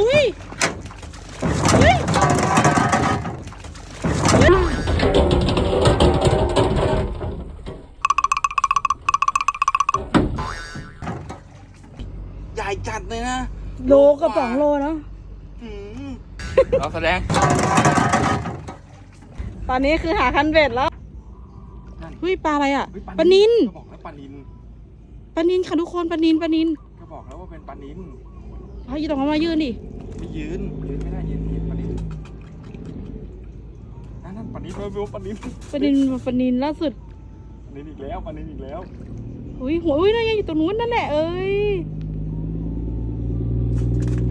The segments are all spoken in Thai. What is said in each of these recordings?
อุ้ยอุ้ยอุ๊ยใหญ่จัดเลยนะโลกับสองโลเนาะหืมเราแสดงตอนนี้คือหาคันเบ็ดแล้วนั่นเฮ้ยปลาอะไรอะเฮ้ยปลานินก็บอกแล้วปลานินปลานินค่ะทุกคนปลานินปลานินก็บอกแล้วว่าเป็นปลานิน เอาอยู่ตรงนั้นมายืนดิไม่ยืนยืนไม่ได้ยืนยืนปลานินนั่นนั่นปลานินไม่รู้ปลานินปลานินปลานินล่าสุดปลานินอีกแล้วปลานินอีกแล้วอุ้ยหัวอุ้ยนั่นไงอยู่ตรงนู้นนั่นแหละเอ้ย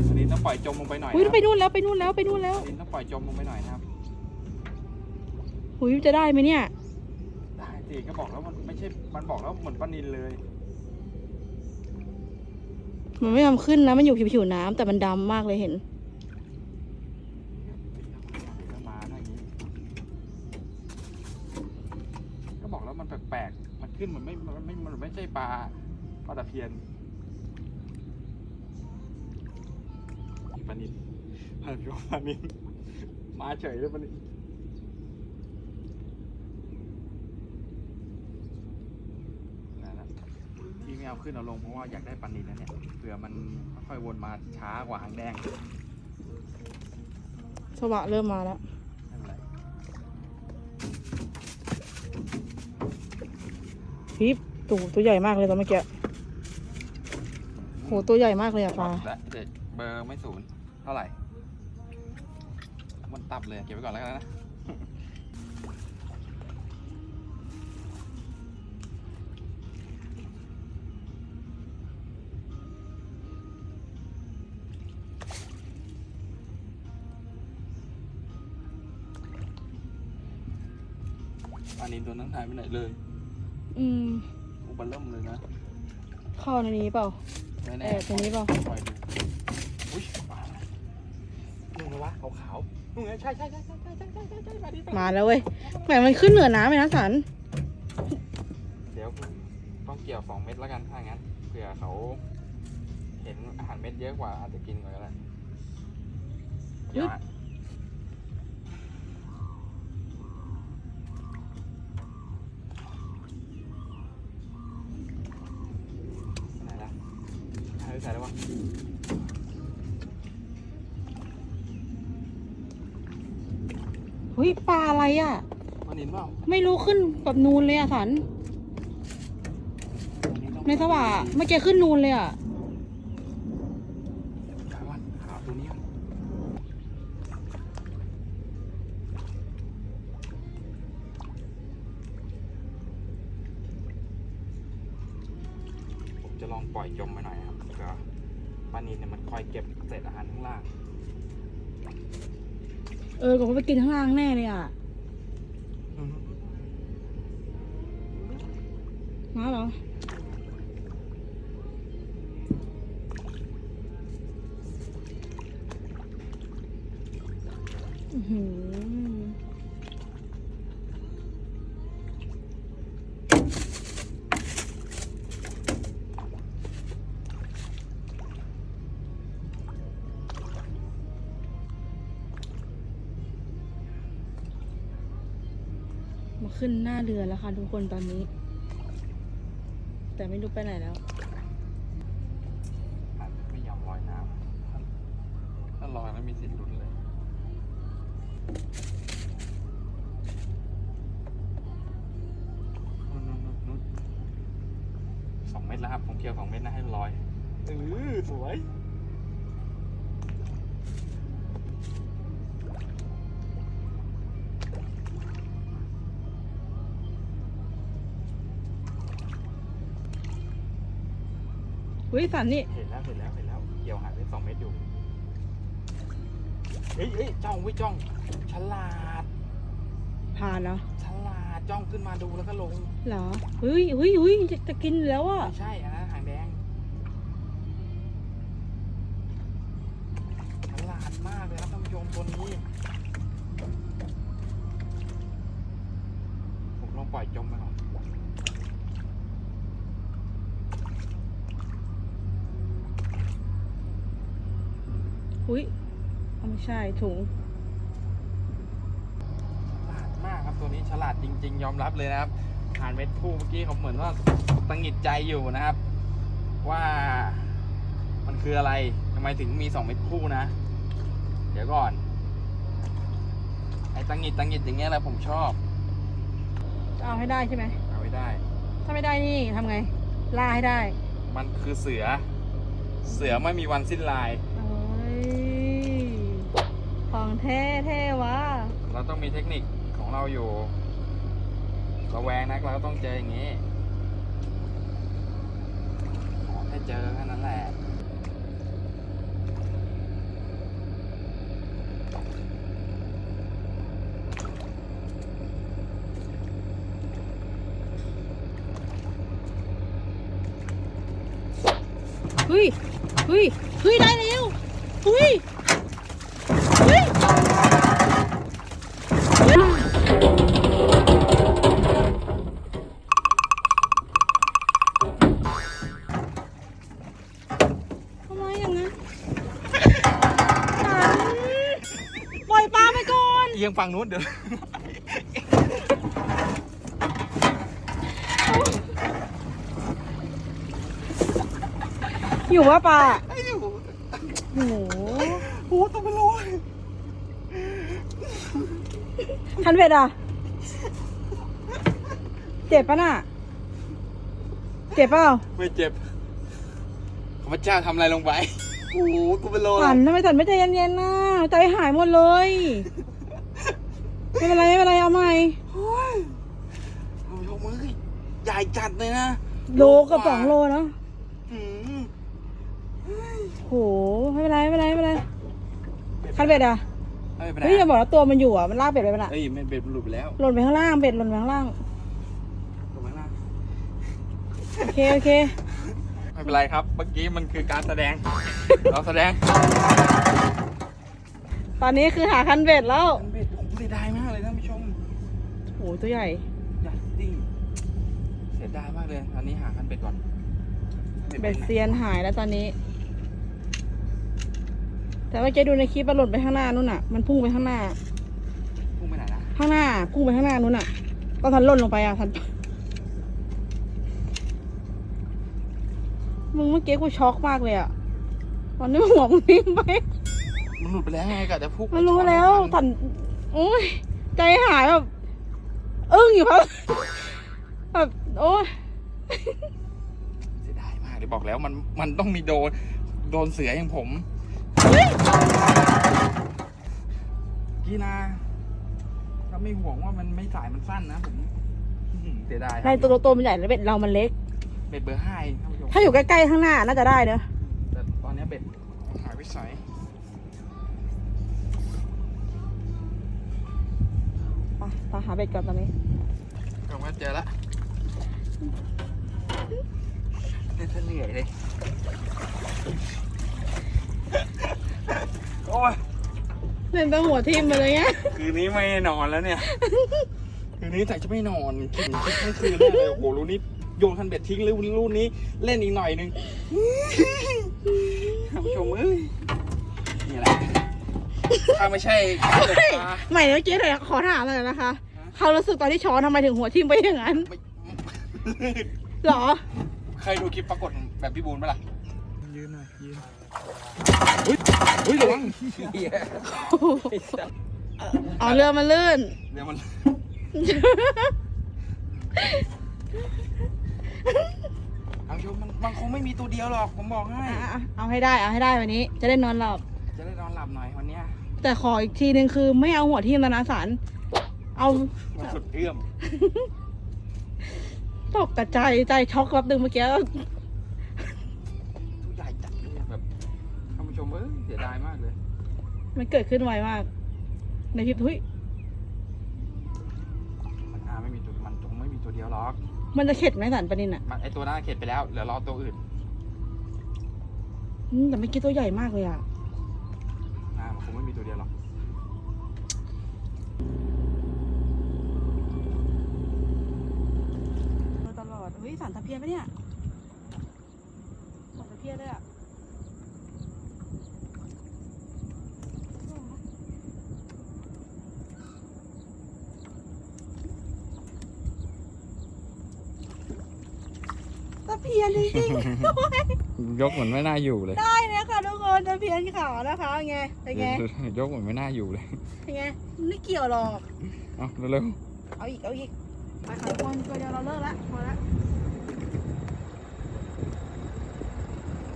ปลานินต้องปล่อยจมลงไปหน่อยอุ้ยนะไปนู่นแล้วไปนู่นแล้วไปนู่นแล้วปลานินต้องปล่อยจมลงไปหน่อยนะครับอุ้ยจะได้ไหมเนี่ยได้สิก็บอกแล้วมันไม่ใช่มันบอกแล้วเหมือนปลานินเลย มันไม่ยอมขึ้นนะ มันอยู่ผิวๆน้ำแต่มันดำมากเลยเห็น ก็บอกแล้วมันแปลกๆ มันขึ้นมันไม่ มันไม่ มันไม่ใช่ปลาปลาตะเพียนปลานินปลานินปลานิมาเฉยเลยปลานินนั่นแหละ ที่ไม่เอาขึ้นเอาลงเพราะว่าอยากได้ปลานินนะเนี่ยเผื่อมันค่อยๆวนมาช้ากว่าหางแดงสวะเริ่มมาแล้วไม่เป็นไรพี่ตัวตัวใหญ่มากเลยตอนเมื่อกี้โหตัวใหญ่มากเลยอะปลาและเด็กเบอร์ไม่ศูนย์เท่าไหร่ มันตับเลยเก็บไว้ก่อนแล้วกันนะ อันนี้ตัวนั้นหายไปไหนเลยอืมอุบันเริ่มเลยนะเข้าในนี้เปล่า แน่เออตัวนี้เปล่าปล่อยดูอุ้ยมาแล้วนู่นนะวะขาวๆนู่นไงใช่ใช่ใช่ใช่ใช่ใช่ใช่ใช่ใช่มาดิมาแล้วเว้ยแหมมันขึ้นเหนือน้ำเลยนะสันเดี๋ยวต้องเกี่ยวสองเม็ดแล้วกันถ้างั้นเผื่อเขา เห็นอาหารเม็ดเยอะกว่าอาจจะกินกว่าก็ได้เกี่ยวฮะ เฮ้ยปลาอะไรอะ มันเห็นเปล่าไม่รู้ขึ้นแบบนูนเลยอะสันอันนี้ต้องในสว่าเมื่อกี้ขึ้นนูนเลยอะขาวขาวตัวนี้ก่อนผมจะลองปล่อยจมไปหน่อยนะครับแล้วก็ปลานินเนี่ยมันคอยเก็บเศษอาหารข้างล่าง เออก็ไปกินข้างล่างแน่เลยอะมาเหรออือหือ มาขึ้นหน้าเรือแล้วค่ะทุกคนตอนนี้ แต่ไม่รู้ไปไหนแล้วอาจจะไม่ยอมลอยน้ำถ้าถ้าลอยแล้วมีสิทธิ์หลุดเลยนู่นนู่นนู่นนู่นสองเม็ดแล้วครับผมเคี่ยวสองเม็ดนะให้ลอยเออสวย เฮ้ยสันนี่เห็นแล้วเห็นแล้วเห็นแล้วเกี่ยวหายไปสองเม็ดอยู่เฮ้ยเฮ้ยจ้องไว้ยจ้อง ฉลาด ผ่านแล้วฉลาดจ้องขึ้นมาดูแล้วก็ลงเหรอเฮ้ยเฮ้ยเฮ้ยจะจะกินแล้วอะ ไม่ใช่อันนั้นหางแดง ฉลาดมากเลยครับท่านผู้ชมตัวนี้ผมลองปล่อยจมไปก่อน อุ้ยเอาไม่ใช่ถุงฉลาดมากครับตัวนี้ฉลาดจริง ๆ ยอมรับเลยนะครับอาหารเม็ดคู่เมื่อกี้เขาเหมือนว่าตังหงิดใจอยู่นะครับ ว่ามันคืออะไรทำไมถึงมีสองเม็ดคู่นะ เดี๋ยวก่อน ไอ้ตังหงิดตังหงิดอย่างเงี้ยแหละผมชอบจะเอาให้ได้ใช่ไหมเอาไว้ได้ ถ้าไม่ได้นี่ทำไงล่าให้ได้ มันคือเสือ เสือไม่มีวันสิ้นลายเอ้ย ของแท้แท้วะเราต้องมีเทคนิคของเราอยู่ระแวงนักเราก็ต้องเจออย่างนี้ขอแค่เจอแค่นั้นแหละเฮ้ยเฮ้ยเฮ้ยได้แล้ว เฮ้ยเฮ้ยเฮ้ยทำไมอย่างนั้นฉันปล่อยปลาไปก่อน เอียงฝั่งนู้นเดี๋ยว อยู่ว่าปลาไอ้อยู่ โอ้โหโอ้ตัวเป็นโลยคันเบ็ดอะ เจ็บปะน่ะ เจ็บเปล่าไม่เจ็บข้าพเจ้าทำอะไรลงไปโอ้โหตัวเป็นโลเลสันยทำไมสันไม่ใจเย็นๆน่ะใจหายหมดเลยไม่เป็นไรไม่เป็นไรเอาใหม่โอ้ยโอ้ยมือใหญ่จัดเลยนะโลกับสองโลเนาะ อืม โหไม่เป็นไรไม่เป็นไรไม่เป็นไรคันเบ็ดอะเฮ้ยไปไหนเฮ้ยอย่าบอกว่าตัวมันอยู่อะมันลากเบ็ดไปปะน่ะเฮ้ยมันเบ็ดมันหลุดไปแล้วหล่นไปข้างล่างเบ็ดหล่นไปข้างล่างลงมาข้างล่างโอเคโอเคไม่เป็นไรครับ เมื่อกี้มันคือการแสดง เราแสดงตอนนี้คือหาคันเบ็ดแล้วมันเบ็ดผมเสียดายมากเลยท่านผู้ชมโหตัวใหญ่ใหญ่จริงเสียดายมากเลยตอนนี้หาคันเบ็ดก่อนเบ็ดเซียนหายแล้วตอนนี้ แต่ว่าแกดูในคลิปมันหล่นไปข้างหน้านู่นน่ะ มันพุ่งไปข้างหน้า พุ่งไปไหนนะข้างหน้า พุ่งไปข้างหน้านู้นน่ะ ตอนทันหล่นลงไปอะทัน มึงเมื่อกี้กูช็อกมากเลยอะ ตอนนี้หัวมึงนิ่งไป มันหลุดไปแล้วไงกะจะพุ่งมันรู้แล้วทันโอ้ยใจหายแบบอึ้งอยู่ครับแบบโอ้ยเสียดายมากเลยบอกแล้วมันมันต้องมีโดน โดนเสืออย่างผม กีนาก็ไม่ห่วงว่ามันไม่สายมันสั้นนะผมอื้อหือเสียดายคในรับตัวตัวมันใหญ่แล้วเบ็ดเรามันเล็ก เบ็ดเบอร์ห้าเองท่านผู้ชมถ้าอยู่ใกล้ๆข้างหน้าน่าจะได้เนอะแต่ตอนนี้เบ็ดหายไปใสไปไปหาเบ็ดก่อนตอนนี้ก็ว่าเจอละเล่นซะเหนื่อยเลย โอ้ยเล่นตั้งหัวทิ่มมาเลยเงี้ยคืนนี้ไม่นอนแล้วเนี่ย คืนนี้แต่จะไม่นอนคิดคิดทั้งคืนแน่เลยโอ้โหรูนี้โยนคันเบ็ดทิ้งเลยรูนี้เล่นอีกหน่อยหนึงท่านผู้ชมเอ้ยนี่แหละถ้าไม่ใช่การตกปลา ใหม่เมื่อกี้เลยขอถามหน่อยนะคะเขารู้สึกตอนที่ช้อนทำไมถึงหัวทิ่มไปอย่างนั้นไม่หรอ เคยดูคลิปปรากฏแบบพี่บูนปะล่ะยืนหน่อยยืน อุ้ยอุ้ยระวังเหี้ยเอาเรือมาลื่น เดี๋ยวมันเอาชมมันมันคงไม่มีตัวเดียวหรอกผมบอกให้ อะเอาให้ได้ เอาให้ได้วันนี้ จะได้นอนหลับ จะได้นอนหลับหน่อยวันเนี้ยแต่ขออีกทีนึงคือไม่เอาหัวทิ่มแล้วนะสันเอา มันสุดเอื้อมตกกระใจายใจช็อกแป๊บนึงเมื่อกี้ ท่านผู้ชมเอ้ยเสียดายมากเลย มันเกิดขึ้นไวมาก ในคลิปทุยมันอาไม่มีตัวมันจงไม่มีตัวเดียวหรอก มันจะเข็ดไหมสันปนินอะมันไอตัวนั้นเข็ดไปแล้วเหลือรอตัวอื่นอืมแต่เมื่อกี้ตัวใหญ่มากเลยอะอ่ามันคงไม่มีตัวเดียวหรอกตลอดเฮ้ยสันตะเพียนปะเนี่ยสันตะเพียนด้วยอะ เพียนจริงๆด้วยยกเหมือนไม่น่าอยู่เลย ได้เนี่ยค่ะทุกคนตะเพียนขาวนะคะไงเป็นไงยกเหมือนไม่น่าอยู่เลยเป็นไงไม่เกี่ยวหรอก เอาเร็วเอาอีกเอาอีกไปค่ะทุกคนตัวเดียวเราเลิกละพอละ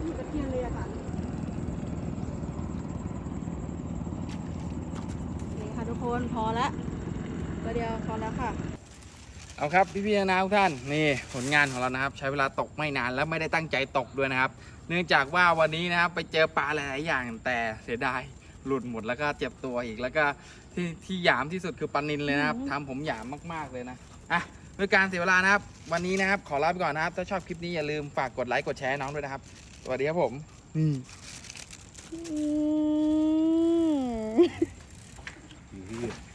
นี่ตะเพียนเลยอะค่ะนี่ค่ะทุกคนพอละตัวเดียวพอแล้วค่ะๆ เอาครับพี่ๆนะทุกท่านนี่ผลงานของเรานะครับ ใช้เวลาตกไม่นานและไม่ได้ตั้งใจตกด้วยนะครับ เนื่องจากว่าวันนี้นะครับไปเจอปลาหลายๆอย่างแต่เสียดายหลุดหมดแล้วก็เจ็บตัวอีกแล้วก็ที่ที่หยามที่สุดคือปลานินเลยนะครับอืมทำผมหยามมากๆเลยนะอะด้วยการเสียเวลานะครับ วันนี้นะครับขอลาไปก่อนนะครับ ถ้าชอบคลิปนี้อย่าลืมฝากกดไลค์กดแชร์ให้น้องด้วยนะครับ สวัสดีครับผมนี่อืม